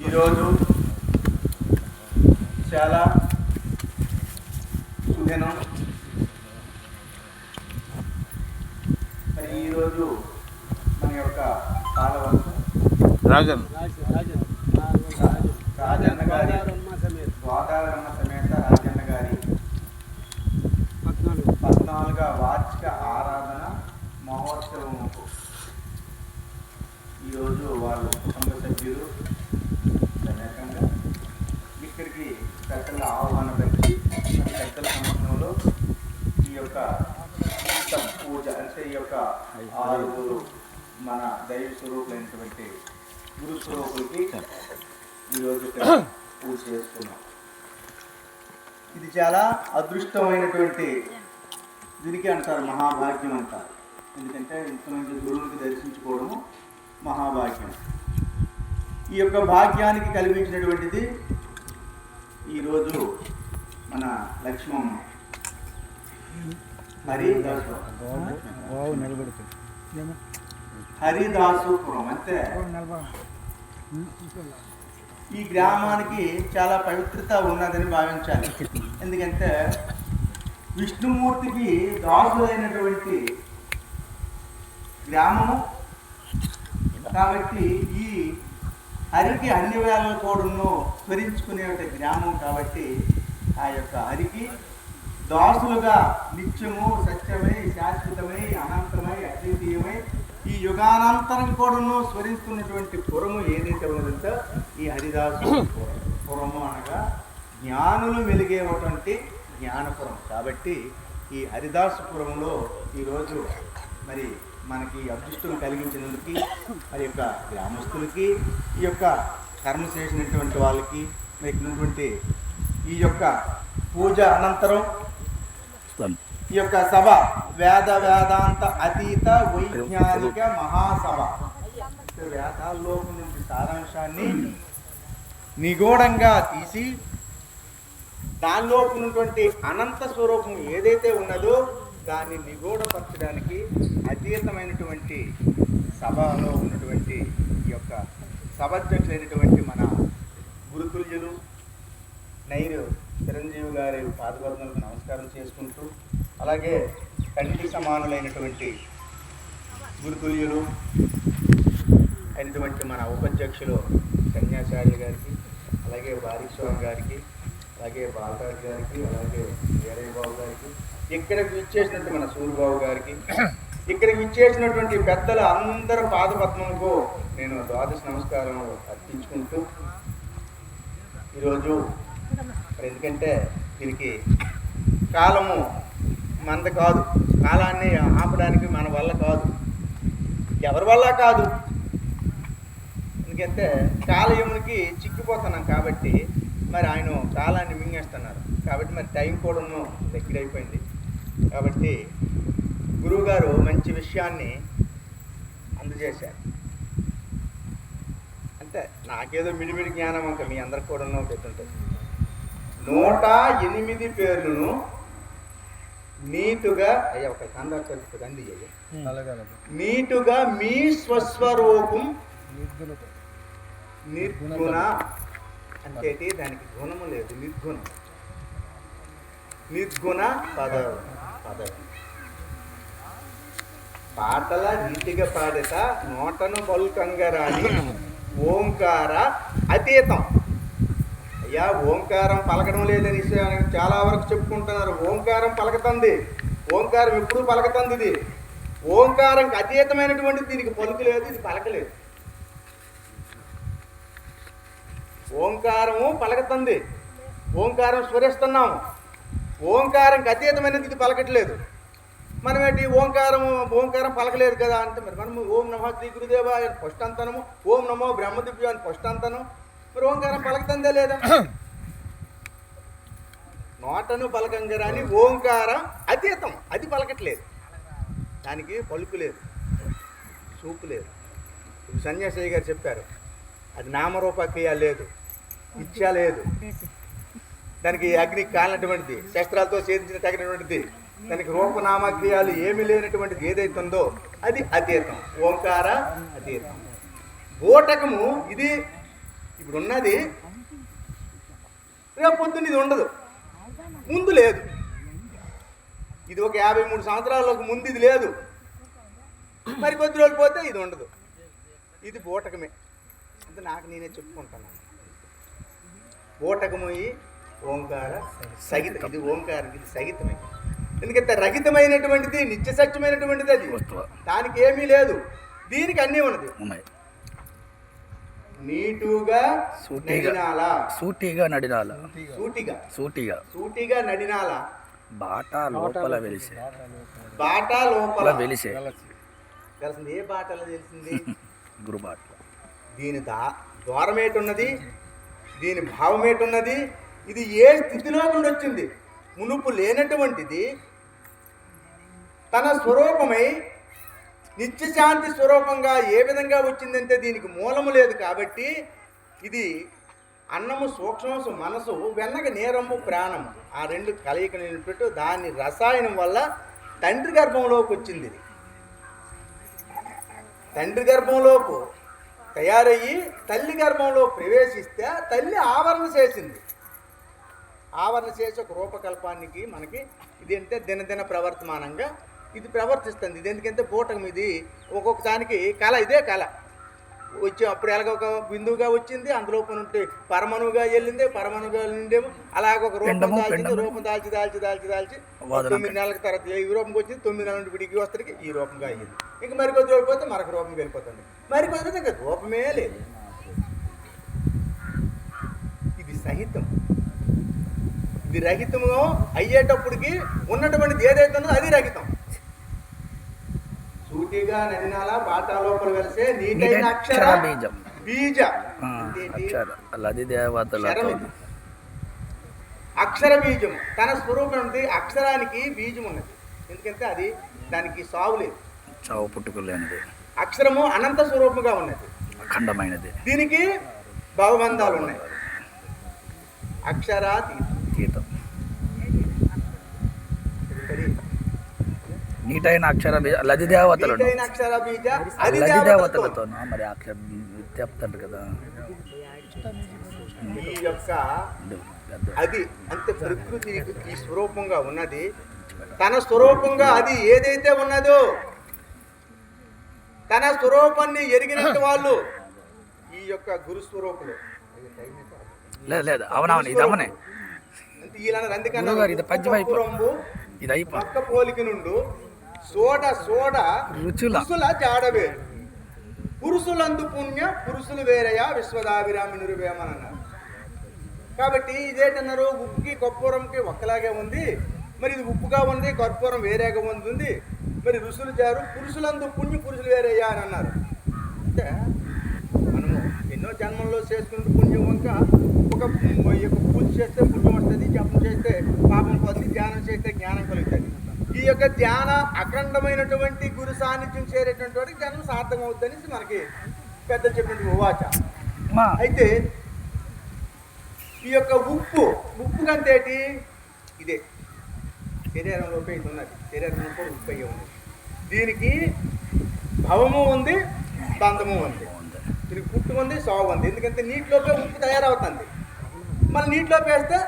ఈరోజు చాలా సుదినం మరి ఈరోజు మన యొక్క పాలవంశ రాజన్ రాజన్న గారి పెద్దల ఆహ్వానం పెట్టి మరి పెద్దల సమక్షంలో ఈ యొక్క పూజ అంటే ఈ యొక్క ఆరుగురు మన దైవ స్వరూపులైనటువంటి గురు స్వరూపులకి ఈరోజు పూజ చేసుకున్నాం ఇది చాలా అదృష్టమైనటువంటి దీనికి అంటారు మహాభాగ్యం అంటారు. ఎందుకంటే ఇంతమంది గురువునికి దర్శించుకోవడము మహాభాగ్యం. ఈ యొక్క భాగ్యానికి కల్పించినటువంటిది ఈరోజు మన లక్ష్మమ్మ. హరిదాసు. హరిదాసుపురం అంతే. ఈ గ్రామానికి చాలా పవిత్రత ఉన్నదని భావించాలి. ఎందుకంటే విష్ణుమూర్తికి దాసులైనటువంటి గ్రామము. కాబట్టి ఈ అరికి అన్ని వేళల కూడాను స్మరించుకునే ఒక గ్రామం కాబట్టి ఆ యొక్క అరికి దాసులుగా నిత్యము సత్యమై శాశ్వతమై అనంతమై అద్వితీయమై ఈ యుగానంతరం కూడాను స్మరిస్తున్నటువంటి పురము ఏదైతే ఉన్నదంటే ఈ హరిదాసు పురము. అనగా జ్ఞానులు వెలిగేటువంటి జ్ఞానపురం. కాబట్టి ఈ హరిదాసుపురంలో ఈరోజు మరి మనకి అదృష్టం కలిగించినందుకు మరి యొక్క గ్రామస్తులకి ఈ యొక్క కర్మ చేసినటువంటి వాళ్ళకి ఉన్నటువంటి ఈ యొక్క పూజ అనంతరం ఈ యొక్క సభ వేద వేదాంత అతీత వైజ్ఞానిక మహాసభ. వేదాల్లో నుంచి సారాంశాన్ని నిగూఢంగా తీసి దానిలో ఉన్నటువంటి అనంత స్వరూపం ఏదైతే ఉన్నదో దాన్ని నిగూఢపరచడానికి అతీతమైనటువంటి సభలో ఉన్నటువంటి ఈ యొక్క సభాధ్యక్షులైనటువంటి మన గురుతుల్యులు నైరు చిరంజీవి గారి పాదపద్మలకు నమస్కారం చేసుకుంటూ అలాగే కంటి సమానులైనటువంటి గురుతుల్యులు అయినటువంటి మన ఉపాధ్యక్షులు కన్యాచార్య గారికి అలాగే వారీస్వామి గారికి అలాగే బాలరాజు గారికి అలాగే వీరయ్య బాబు గారికి ఇక్కడికి ఇచ్చేసినట్టు మన సూరిబాబు గారికి ఇక్కడికి ఇచ్చేసినటువంటి పెద్దల అందరూ పాదపద్మకు నేను ద్వాదశ నమస్కారం అర్పించుకుంటూ ఈరోజు ఎందుకంటే దీనికి కాలము మంద కాదు. కాలాన్ని ఆపడానికి మన వల్ల కాదు. ఎవరి వల్ల కాదు? ఎందుకంటే కాలయమునికి చిక్కిపోతున్నాం కాబట్టి మరి ఆయన కాలాన్ని మింగేస్తున్నారు. కాబట్టి మరి టైం కూడా దగ్గరైపోయింది కాబట్టి గురువుగారు మంచి విషయాన్ని అందజేశారు. అంటే నాకేదో మిడిమిడి జ్ఞానం ఇంకా మీ అందరికి కూడా పెట్టుంటుంది నూట ఎనిమిది పేర్లను నీటుగా అయ్యా ఒక కందార్ కలుపుతుంది అంది నీటుగా మీ స్వస్వరూపం నిర్గుణ అంటే దానికి గుణము లేదు నిర్గుణం. నిర్గుణ పద పదవి. పాటల నీతిగా పాడేట నోటను పలుకంగా రాని ఓంకార అతీతం. అయ్యా ఓంకారం పలకడం లేదని విషయాన్ని చాలా వరకు చెప్పుకుంటున్నారు. ఓంకారం పలకతంది. ఓంకారం ఎప్పుడు పలకతంది ఇది. ఓంకారంకి అతీతమైనటువంటి దీనికి పలుకు లేదు ఇది పలకలేదు. ఓంకారము పలకతంది. ఓంకారం స్వరిస్తున్నాము. ఓంకారంకి అతీతమైనది ఇది పలకట్లేదు. మనమేంటి ఓంకారం ఓంకారం పలకలేదు కదా అంటే మరి మనము ఓం నమో శ్రీ గురుదేవ అని ఫస్ట్ అంతనము ఓం నమో బ్రహ్మదివ్య అని ఫస్ట్ అంతనం మరి ఓంకారం పలకతందే లేదా? నోటను పలకంగా రాని ఓంకారం అతీతం. అది పలకట్లేదు. దానికి పలుకు లేదు. చూపు లేదు. సన్యాసయ్య గారు చెప్పారు అది నామరూపక్రియ లేదు. ఇచ్చ లేదు. దానికి అగ్ని కాలినటువంటిది శస్త్రాలతో ఛేదించిన తగినటువంటిది దానికి రూపనామక్రియాలు ఏమీ లేనటువంటిది ఏదైతే ఉందో అది అతీతం. ఓంకార అతీతం. బోటకము ఇది ఇప్పుడు ఉన్నది రేపు పొద్దున్న ఇది ఉండదు. ముందు లేదు. ఇది ఒక యాభై మూడు సంవత్సరాలకు ముందు ఇది లేదు. మరి కొద్ది రోజులు పోతే ఇది ఉండదు. ఇది బూటకమే అంటే నాకు నేనే చెప్పుకుంటాను. బూటకమోయి ఓంకార సహితం ఇది ఓంకారం ఇది సహితమే. ఎందుకంటే రహితమైనటువంటిది నిత్య సత్యమైనటువంటిది అది. వస్తువు. దానికి ఏమీ లేదు. దీనికి అన్నీ ఉన్నది. ఉన్నాయి. నీటుగా సూటిగా. నడినాల? సూటిగా నడినాల? సూటిగా. సూటిగా. సూటిగా. నడినాల? బాట లోపల వెలిసే. బాట లోపల. వెలిసే. తెలిసింది ఏ బాటలో తెలిసింది గురుబాట. దీని దా ద్వారం ఏటున్నది? దీని భావం ఏటున్నది? ఇది ఏ స్థితిలో నుండి వచ్చింది మునుపు లేనటువంటిది తన స్వరూపమై నిత్యశాంతి స్వరూపంగా ఏ విధంగా వచ్చిందంటే దీనికి మూలము లేదు కాబట్టి ఇది అన్నము సూక్ష్మము మనసు వెన్నక నేరము ప్రాణము ఆ రెండు కలయికలు దాని రసాయనం వల్ల తండ్రి గర్భంలోకి వచ్చింది తండ్రి గర్భంలోకి తయారయ్యి తల్లి గర్భంలో ప్రవేశిస్తే తల్లి ఆవరణ చేసింది. ఆవరణ చేసి ఒక రూపకల్పానికి మనకి ఇది అంటే దినదిన ప్రవర్తమానంగా ఇది ప్రవర్తిస్తుంది. ఇది ఎందుకంటే బూటకం ఇది. ఒక్కొక్కదానికి కళ ఇదే కళ. వచ్చి అప్పుడు ఎలాగ ఒక బిందువుగా వచ్చింది అందులోపల ఉంటే పరమణువుగా వెళ్ళింది పరమణువుగా వెళ్ళిందేమో అలాగ ఒక రూపం దాల్చింది. రూపం దాల్చి దాల్చి దాల్చి దాల్చి తొమ్మిది నెలల తర్వాత ఈ రూపంకి వచ్చింది తొమ్మిది నెలల నుండి విడికి వస్తే ఈ రూపంగా అయ్యింది. ఇంకా మరి కొద్ది రోజులు పోతే మరొక రూపం వెళ్ళిపోతుంది. మరి కొద్ది ఇంకా రూపమే లేదు. ఇది సహితం. ఇది రహితము అయ్యేటప్పటికి ఉన్నటువంటిది ఏదైతే ఉన్నదో అది రహితం. సూటిగా నదినాల బాట లోపల వెలిసే నీటైన అక్షర బీజం. బీజ? అక్షర ఇది. అక్షర బీజం తన స్వరూపం ఉంది. అక్షరానికి బీజం ఉన్నది. ఎందుకంటే అది దానికి సావు లేదు. చావు పుట్టుకులేనిది. అక్షరము అనంత స్వరూపంగా ఉన్నది. అఖండమైనది. దీనికి భవబంధాలు ఉన్నాయి. అక్షర బీజ లది దేవతలను నీటైన అక్షర బీజ అది లది దేవతలతో మరి అక్షర చెప్తాడు కదా. ఈ యొక్క పెద్ద. అది అంటే ప్రకృతి ఈ స్వరూపంగా ఉన్నది. తన స్వరూపంగా అది ఏదైతే ఉన్నదో తన స్వరూపాన్ని ఎరిగినట్టు వాళ్ళు ఈ యొక్క గురు స్వరూపులు. లేదు లేదు అవునవును ఇది అందుకన్నా గురువుగారు, ఇది పద్యం అయిపో- ఇది అయిపో పక్క పోలిక నుండు సోడ సోడ. రుచుల. జాడవే. పురుషులందు పుణ్య పురుషులు వేరయా విశ్వదాభిరామి నిరువేమనన్నారు కాబట్టి ఇదేంటన్నారు? ఉప్పుకి కర్పూరంకి ఒక్కలాగే ఉంది. మరి ఇది ఉప్పుగా ఉంది కర్పూరం వేరేగా ఉంది. మరి ఋషులు జారు పురుషులందు పుణ్య పురుషులు వేరయ్యా అని అన్నారు. అంటే మనము ఎన్నో జన్మల్లో చేసుకున్న పుణ్యం వంక ఒక ఈ యొక్క పూజ చేస్తే పుణ్యం వస్తుంది జపం చేస్తే పాపం పోతుంది ధ్యానం చేస్తే జ్ఞానం కలుగుతుంది ఈ యొక్క ధ్యాన అఖండమైనటువంటి గురు సాన్నిధ్యం చేరేటువంటి వాడికి జన్మ సార్థం అవుతుందని మనకి పెద్ద చెప్పినటువంటి ఉవాచ అయితే ఈ యొక్క ఉప్పు ఉప్పు కంతేటి ఇదే. శరీరంలోకి ఇది ఉన్నది. శరీరంలో కూడా ఉప్పు అయ్యి ఉంది. దీనికి భవము ఉంది బంధము ఉంది. దీనికి పుట్టు ఉంది సాగు ఉంది. ఎందుకంటే నీటిలోపే ఉప్పు తయారవుతుంది. మళ్ళీ నీటిలో వేస్తే